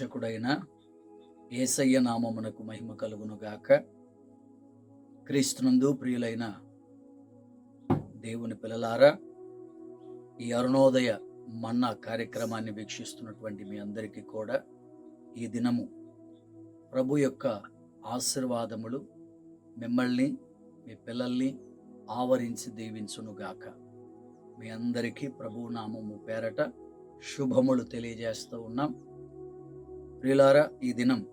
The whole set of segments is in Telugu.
రక్షకుడైన ఏసయ్య నామమునకు మహిమ కలుగునుగాక. క్రీస్తునందు ప్రియులైన దేవుని పిల్లలారా ఈ అరుణోదయ మన్నా కార్యక్రమాన్ని వీక్షిస్తున్నటువంటి మీ అందరికీ కూడా ఈ దినము ప్రభు యొక్క ఆశీర్వాదములు మిమ్మల్ని మీ పిల్లల్ని ఆవరించి దీవించునుగాక. మీ అందరికీ ప్రభు నామము పేరట శుభములు తెలియజేస్తూ ఉన్నాం. ప్రియులారా ఈ దినం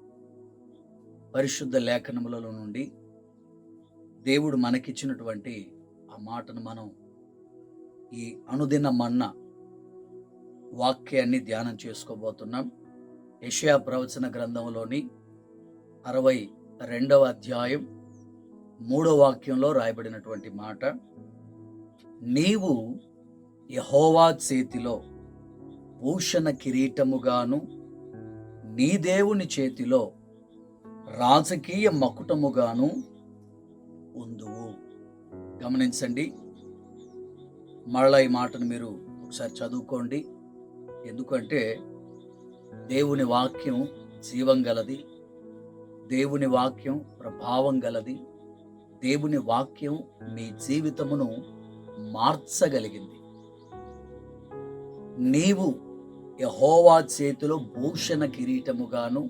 పరిశుద్ధ లేఖనములలో నుండి దేవుడు మనకిచ్చినటువంటి ఆ మాటను మనం ఈ అనుదిన మన్న వాక్యాన్ని ధ్యానం చేసుకోబోతున్నాం. యషయా ప్రవచన గ్రంథంలోని అరవై రెండవ అధ్యాయం మూడో వాక్యంలో రాయబడినటువంటి మాట నీవు యహోవా చేతిలో భూషణ కిరీటముగాను నీ దేవుని చేతిలో రాజకీయ మకుటముగాను ఉందువు. గమనించండి. మళ్ళా ఈ మాటను మీరు ఒకసారి చదువుకోండి. ఎందుకంటే దేవుని వాక్యం జీవం గలది. దేవుని వాక్యం ప్రభావం గలది. దేవుని వాక్యం మీ జీవితమును మార్చగలిగింది. నీవు యహోవా చేతిలో భూషణ కిరీటముగాను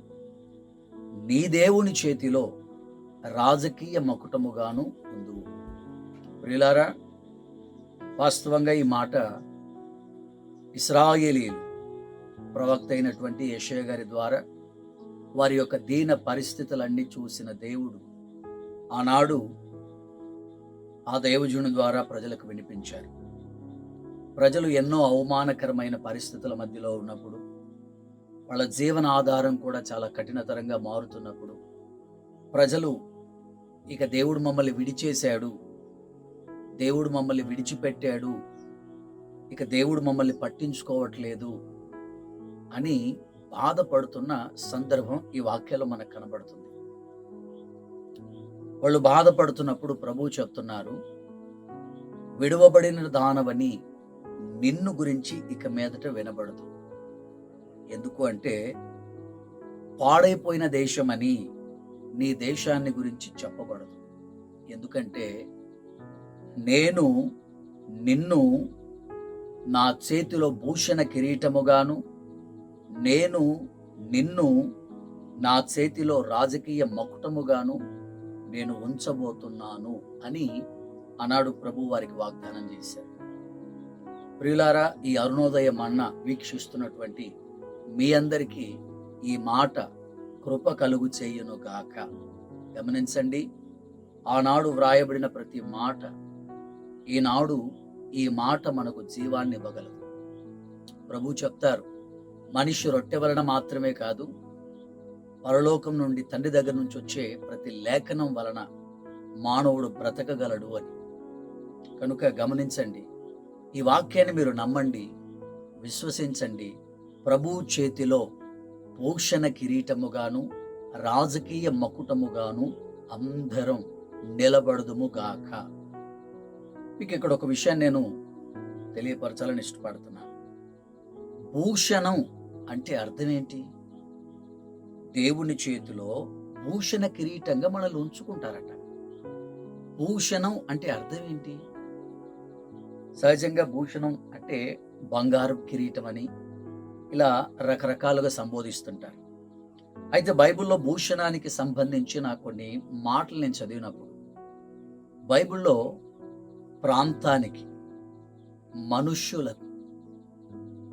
నీ దేవుని చేతిలో రాజకీయ మకుటముగాను ఉందువు ప్రియులారా వాస్తవంగా ఈ మాట ఇస్రాయేలీలు ప్రవక్త అయినటువంటి యశయ గారి ద్వారా వారి యొక్క దీన పరిస్థితులన్నీ చూసిన దేవుడు ఆనాడు ఆ దైవజుని ద్వారా ప్రజలకు వినిపించారు. ప్రజలు ఎన్నో అవమానకరమైన పరిస్థితుల మధ్యలో ఉన్నప్పుడు వాళ్ళ జీవన ఆధారం కూడా చాలా కఠినతరంగా మారుతున్నప్పుడు ప్రజలు ఇక దేవుడు మమ్మల్ని విడిచేశాడు దేవుడు మమ్మల్ని విడిచిపెట్టాడు ఇక దేవుడు మమ్మల్ని పట్టించుకోవట్లేదు అని బాధపడుతున్న సందర్భం ఈ వాక్యాలో మనకు కనబడుతుంది. వాళ్ళు బాధపడుతున్నప్పుడు ప్రభు చెప్తున్నారు విడువబడిన దానవని నిన్ను గురించి ఇక మీదట వినబడదు. ఎందుకు అంటే పాడైపోయిన దేశమని నీ దేశాన్ని గురించి చెప్పబడదు ఎందుకంటే నేను నిన్ను నా చేతిలో భూషణ కిరీటముగాను నేను నిన్ను నా చేతిలో రాజకీయ మకుటముగాను నేను ఉంచబోతున్నాను అని అనాడు ప్రభు వారికి వాగ్దానం చేశారు. ప్రియులారా ఈ అరుణోదయం అన్న వీక్షిస్తున్నటువంటి మీ అందరికీ ఈ మాట కృప కలుగు చేయును గాక. గమనించండి ఆనాడు వ్రాయబడిన ప్రతి మాట ఈనాడు ఈ మాట మనకు జీవాన్ని ఇవ్వగలదు. ప్రభు చెప్తారు మనిషి రొట్టె వలన మాత్రమే కాదు పరలోకం నుండి తండ్రి దగ్గర నుంచి వచ్చే ప్రతి లేఖనం వలన మానవుడు బ్రతకగలడు అని. కనుక గమనించండి ఈ వాక్యాన్ని మీరు నమ్మండి విశ్వసించండి. ప్రభు చేతిలో భూషణ కిరీటముగాను రాజకీయ మకుటముగాను అందరం నిలబడదుముగాక. మీకు ఇక్కడ ఒక విషయాన్ని నేను తెలియపరచాలని ఇష్టపడుతున్నాను భూషణం అంటే అర్థం ఏంటి? దేవుని చేతిలో భూషణ కిరీటంగా మనల్ని ఉంచుకుంటారట. భూషణం అంటే అర్థం ఏంటి? సహజంగా భూషణం అంటే బంగారు కిరీటం అని ఇలా రకరకాలుగా సంబోధిస్తుంటారు. అయితే బైబిల్లో భూషణానికి సంబంధించిన కొన్ని మాటలు నేను చదివినప్పుడు బైబిల్లో ప్రాంతానికి మనుష్యులకు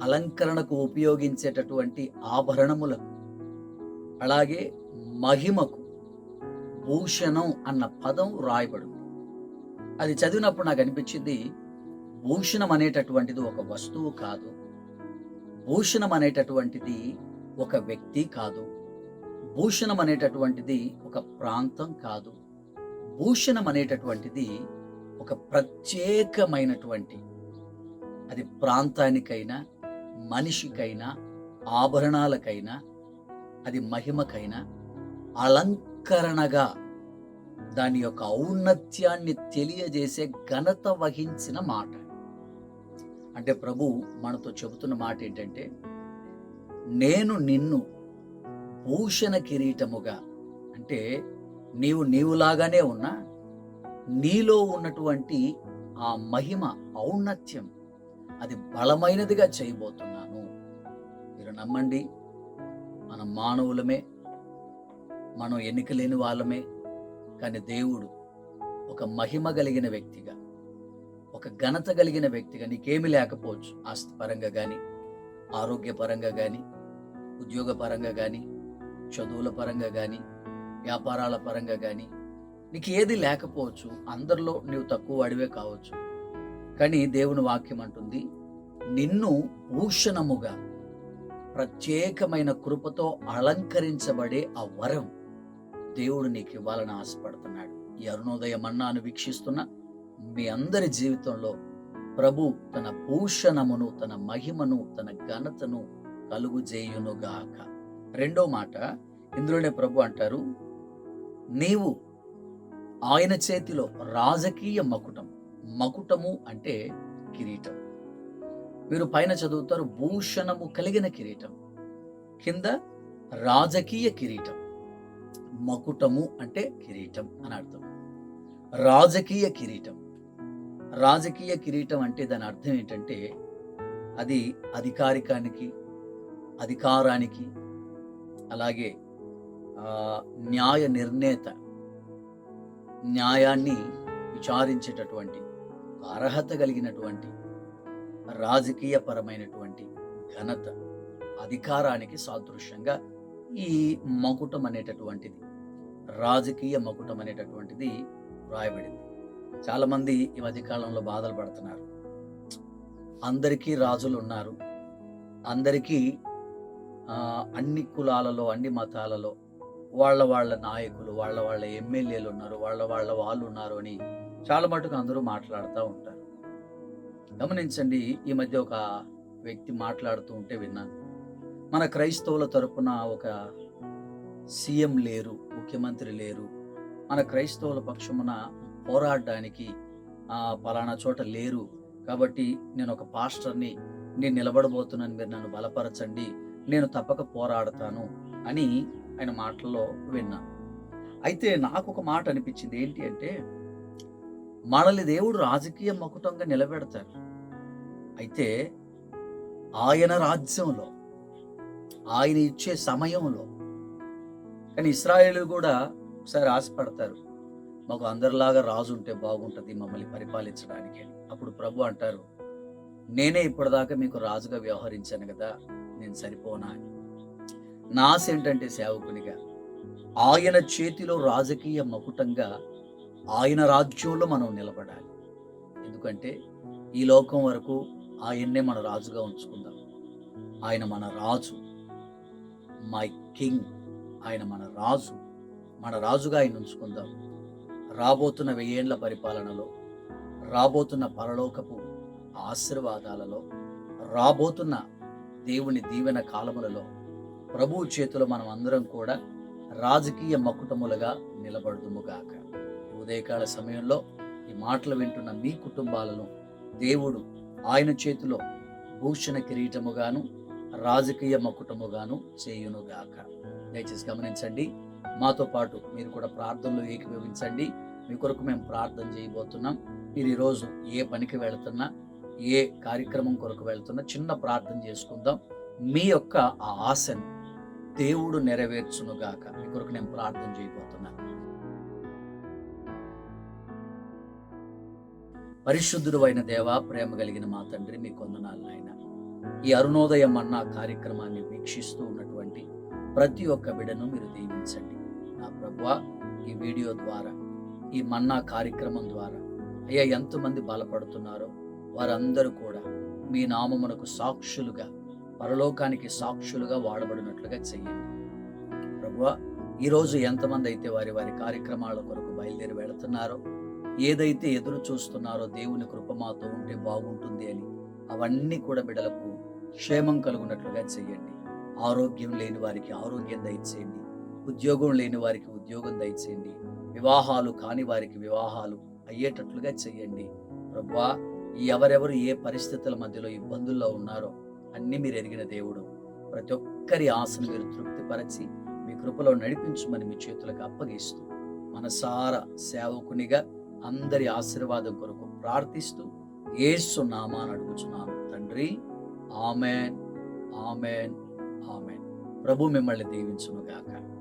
అలంకరణకు ఉపయోగించేటటువంటి ఆభరణములకు అలాగే మహిమకు భూషణం అన్న పదం రాయబడింది అది చదివినప్పుడు నాకు అనిపించింది భూషణం అనేటటువంటిది ఒక వస్తువు కాదు. భూషణం అనేటటువంటిది ఒక వ్యక్తి కాదు. భూషణం అనేటటువంటిది ఒక ప్రాంతం కాదు. భూషణం అనేటటువంటిది ఒక ప్రత్యేకమైనటువంటి అది ప్రాంతానికైనా మనిషికైనా ఆభరణాలకైనా అది మహిమకైనా అలంకరణగా దాని యొక్క ఔన్నత్యాన్ని తెలియజేసే ఘనత వహించిన మాట. అంటే ప్రభు మనతో చెబుతున్న మాట ఏంటంటే నేను నిన్ను భూషణ కిరీటముగా అంటే నీవు నీవులాగానే ఉన్నా నీలో ఉన్నటువంటి ఆ మహిమ ఔన్నత్యం అది బలమైనదిగా చేయబోతున్నాను. మీరు నమ్మండి మనం మానవులమే మనం ఎన్నిక లేని వాళ్ళమే కానీ దేవుడు ఒక మహిమ కలిగిన వ్యక్తిగా ఒక ఘనత కలిగిన వ్యక్తిగా నీకేమి లేకపోవచ్చు. ఆస్తిపరంగా కానీ ఆరోగ్యపరంగా కానీ ఉద్యోగపరంగా కానీ చదువుల పరంగా కానీ వ్యాపారాల పరంగా కానీ నీకు ఏది లేకపోవచ్చు. అందరిలో నీవు తక్కువ వాడివే కావచ్చు. కానీ దేవుని వాక్యం అంటుంది నిన్ను భూషణముగా ప్రత్యేకమైన కృపతో అలంకరించబడే ఆ వరం దేవుడు నీకు ఇవ్వాలని ఆశపడుతున్నాడు. ఈ అరుణోదయం అన్నాను వీక్షిస్తున్న మీ అందరి జీవితంలో ప్రభు తన భూషణమును తన మహిమను తన ఘనతను కలుగు చేయునుగాక రెండో మాట ఇందులోనే ప్రభు అంటారు నీవు ఆయన చేతిలో రాజకీయ మకుటం మకుటము అంటే కిరీటం. మీరు పైన చదువుతారు భూషణము కలిగిన కిరీటం కింద రాజకీయ కిరీటం. మకుటము అంటే కిరీటం అని అర్థం. రాజకీయ కిరీటం. రాజకీయ కిరీటం అంటే దాని అర్థం ఏంటంటే అది అధికారికానికి అధికారానికి అలాగే న్యాయ నిర్ణేత న్యాయాన్ని విచారించేటటువంటి అర్హత కలిగినటువంటి రాజకీయ పరమైనటువంటి ఘనత అధికారానికి సాదృశ్యంగా ఈ మకుటం అనేటటువంటిది రాజకీయ మకుటం అనేటటువంటిది రాయబడింది. చాలామంది ఈ మధ్యకాలంలో బాధలు పడుతున్నారు. అందరికీ రాజులు ఉన్నారు. అందరికీ అన్ని కులాలలో అన్ని మతాలలో వాళ్ళ వాళ్ళ నాయకులు వాళ్ళ వాళ్ళ ఎమ్మెల్యేలు ఉన్నారు వాళ్ళ వాళ్ళ వాళ్ళు ఉన్నారు అని చాలా మటుకు అందరూ మాట్లాడుతూ ఉంటారు. గమనించండి ఈ మధ్య ఒక వ్యక్తి మాట్లాడుతూ ఉంటే విన్నాను. మన క్రైస్తవుల తరపున ఒక సీఎం లేరు ముఖ్యమంత్రి లేరు. మన క్రైస్తవుల పక్షమున పోరాడడానికి ఆ, పలానా చోట లేరు. కాబట్టి నేను ఒక పాస్టర్ని నేను నిలబడబోతున్నాను మీరు నన్ను బలపరచండి నేను తప్పక పోరాడతాను అని ఆయన మాటల్లో విన్నాను అయితే నాకు ఒక మాట అనిపించింది. ఏంటి అంటే మనల్ని దేవుడు రాజకీయ మకుటంగా నిలబెడతారు అయితే ఆయన రాజ్యంలో ఆయన ఇచ్చే సమయంలో కానీ ఇస్రాయేలు కూడా ఒకసారి ఆశపడతారు. మాకు అందరిలాగా రాజు ఉంటే బాగుంటుంది మమ్మల్ని పరిపాలించడానికి. అని అప్పుడు ప్రభు అంటారు నేనే ఇప్పటిదాకా మీకు రాజుగా వ్యవహరించాను కదా నేను సరిపోనా అని. నా ఆశ ఏంటంటే సేవకునిగా ఆయన చేతిలో రాజకీయ మకుటంగా ఆయన రాజ్యంలో మనం నిలబడాలి. ఎందుకంటే ఈ లోకం వరకు ఆయన్నే మన రాజుగా ఉంచుకుందాం. ఆయన మన రాజు. మై కింగ్ ఆయన మన రాజు. మన రాజుగా ఆయన ఉంచుకుందాం. రాబోతున్న వెయ్యేండ్ల పరిపాలనలో రాబోతున్న పరలోకపు ఆశీర్వాదాలలో రాబోతున్న దేవుని దీవెన కాలములలో ప్రభువు చేతిలో మనం అందరం కూడా రాజకీయ మకుటములుగా నిలబడుదుముగాక ఉదయకాల సమయంలో ఈ మాటలు వింటున్న మీ కుటుంబాలను దేవుడు ఆయన చేతిలో భూషణ కిరీటముగాను రాజకీయ మకుటముగాను చేయునుగాక. దయచేసి గమనించండి. మాతో పాటు మీరు కూడా ప్రార్థనలో ఏకీభవించండి. మీ కొరకు మేము ప్రార్థన చేయబోతున్నాం. మీరు ఈరోజు ఏ పనికి వెళుతున్నా ఏ కార్యక్రమం కొరకు వెళ్తున్నా చిన్న ప్రార్థన చేసుకుందాం. మీ యొక్క ఆ ఆశను దేవుడు నెరవేర్చునుగాక. మీ కొరకు నేను ప్రార్థన చేయబోతున్నాను పరిశుద్ధుడు అయిన దేవ ప్రేమ కలిగిన మా తండ్రి మీ కొందనాలు నాయన. ఈ అరుణోదయం అన్న కార్యక్రమాన్ని వీక్షిస్తూ ఉన్నటువంటి ప్రతి ఒక్క బిడను మీరు దీవించండి. నా ప్రభు ఈ వీడియో ద్వారా ఈ మన్నా కార్యక్రమం ద్వారా. అయ్యా ఎంతమంది బలపడుతున్నారో వారందరూ కూడా మీ నామమునకు సాక్షులుగా పరలోకానికి సాక్షులుగా వాడబడినట్లుగా చెయ్యండి. ప్రభువ ఈరోజు ఎంతమంది అయితే వారి వారి కార్యక్రమాల కొరకు బయలుదేరి వెళుతున్నారో ఏదైతే ఎదురు చూస్తున్నారో దేవుని కృప మాతో ఉంటే బాగుంటుంది అని అవన్నీ కూడా బిడలకు క్షేమం కలుగునట్లుగా చేయండి ఆరోగ్యం లేని వారికి ఆరోగ్యం దయచేయండి. ఉద్యోగం లేని వారికి ఉద్యోగం దయచేయండి. వివాహాలు కాని వారికి వివాహాలు అయ్యేటట్లుగా చెయ్యండి. ప్రభువా ఎవరెవరు ఏ పరిస్థితుల మధ్యలో ఇబ్బందుల్లో ఉన్నారో అన్ని మీరు ఎరిగిన దేవుడు. ప్రతి ఒక్కరి ఆశను మీరు తృప్తిపరచి మీ కృపలో నడిపించమని మీ చేతులకు అప్పగిస్తూ మనసార సేవకునిగా అందరి ఆశీర్వాదం కొరకు ప్రార్థిస్తూ ఏసు నామాన్ని అడుగుచున్నాను తండ్రి ఆమెన్ ఆమెన్ ఆమెన్. ప్రభు మిమ్మల్ని దీవించును గాక